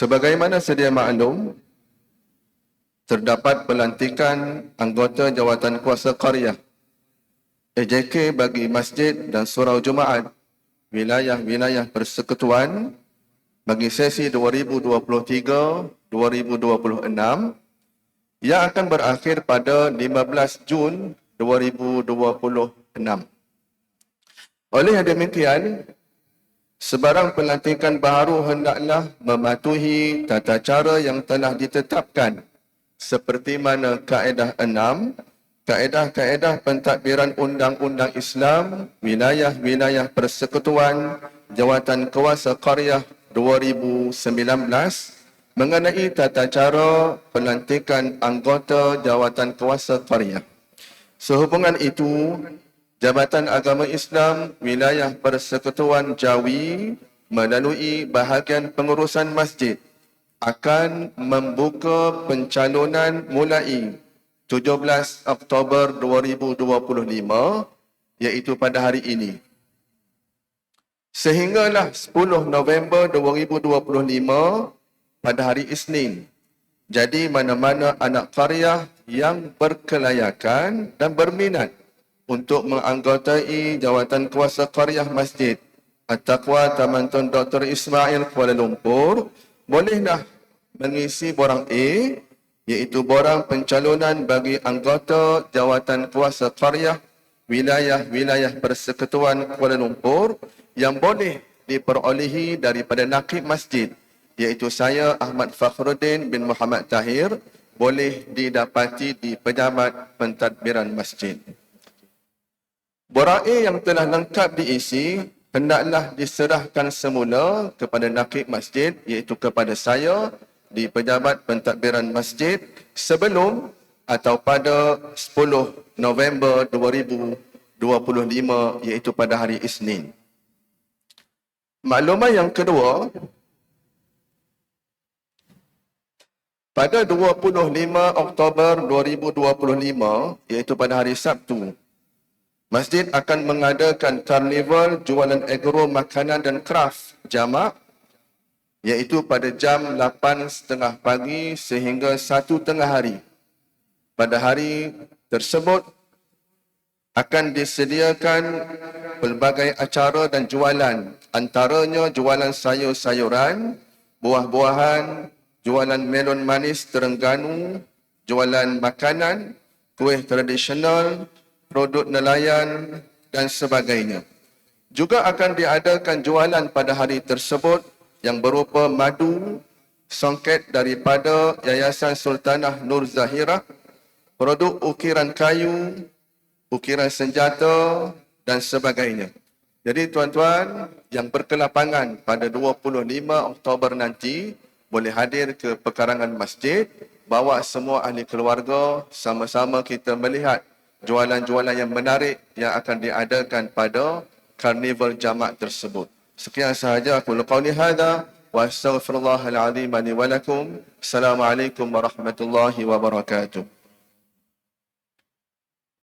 Sebagaimana sedia maklum, terdapat pelantikan anggota jawatan kuasa qaryah AJK bagi masjid dan surau Jumaat wilayah-wilayah persekutuan bagi sesi 2023-2026 yang akan berakhir pada 15 Jun 2026. Oleh demikian, sebarang pelantikan baharu hendaklah mematuhi tata cara yang telah ditetapkan seperti mana kaedah 6, kaedah-kaedah pentadbiran undang-undang Islam, wilayah-wilayah persekutuan, jawatan kuasa qaryah 2019 mengenai tata cara pelantikan anggota jawatan kuasa qaryah. Sehubungan itu, Jabatan Agama Islam Wilayah Persekutuan Jawi melalui bahagian pengurusan masjid akan membuka pencalonan mulai 17 Oktober 2025 iaitu pada hari ini. Sehinggalah 10 November 2025 pada hari Isnin. Jadi mana-mana anak karya yang berkelayakan dan berminat untuk menganggotai jawatan kuasa qaryah masjid At-Taqwa Taman Tun Dr. Ismail Kuala Lumpur bolehlah mengisi borang A iaitu borang pencalonan bagi anggota jawatan kuasa qaryah wilayah-wilayah persekutuan Kuala Lumpur yang boleh diperolehi daripada nakib masjid iaitu saya Ahmad Fakhruddin bin Muhammad Tahir boleh didapati di pejabat pentadbiran masjid. Bora'i yang telah lengkap diisi hendaklah diserahkan semula kepada nakib masjid iaitu kepada saya di pejabat pentadbiran masjid sebelum atau pada 10 November 2025 iaitu pada hari Isnin. Maklumat yang kedua, pada 25 Oktober 2025 iaitu pada hari Sabtu Masjid akan mengadakan karnival jualan agro makanan dan kraft jamak iaitu pada jam 8.30 pagi sehingga 1 tengah hari. Pada hari tersebut akan disediakan pelbagai acara dan jualan antaranya jualan sayur-sayuran, buah-buahan, jualan melon manis Terengganu, jualan makanan, kuih tradisional, produk nelayan dan sebagainya. Juga akan diadakan jualan pada hari tersebut yang berupa madu, songket daripada Yayasan Sultanah Nur Zahirah, produk ukiran kayu, ukiran senjata dan sebagainya. Jadi tuan-tuan yang berkelapangan pada 25 Oktober nanti boleh hadir ke pekarangan masjid, bawa semua ahli keluarga sama-sama kita melihat jualan-jualan yang menarik yang akan diadakan pada karnival jamak tersebut. Sekian sahaja aku laqauli hadha wa astaghfirullahal azim li wa lakum. Assalamualaikum warahmatullahi wabarakatuh.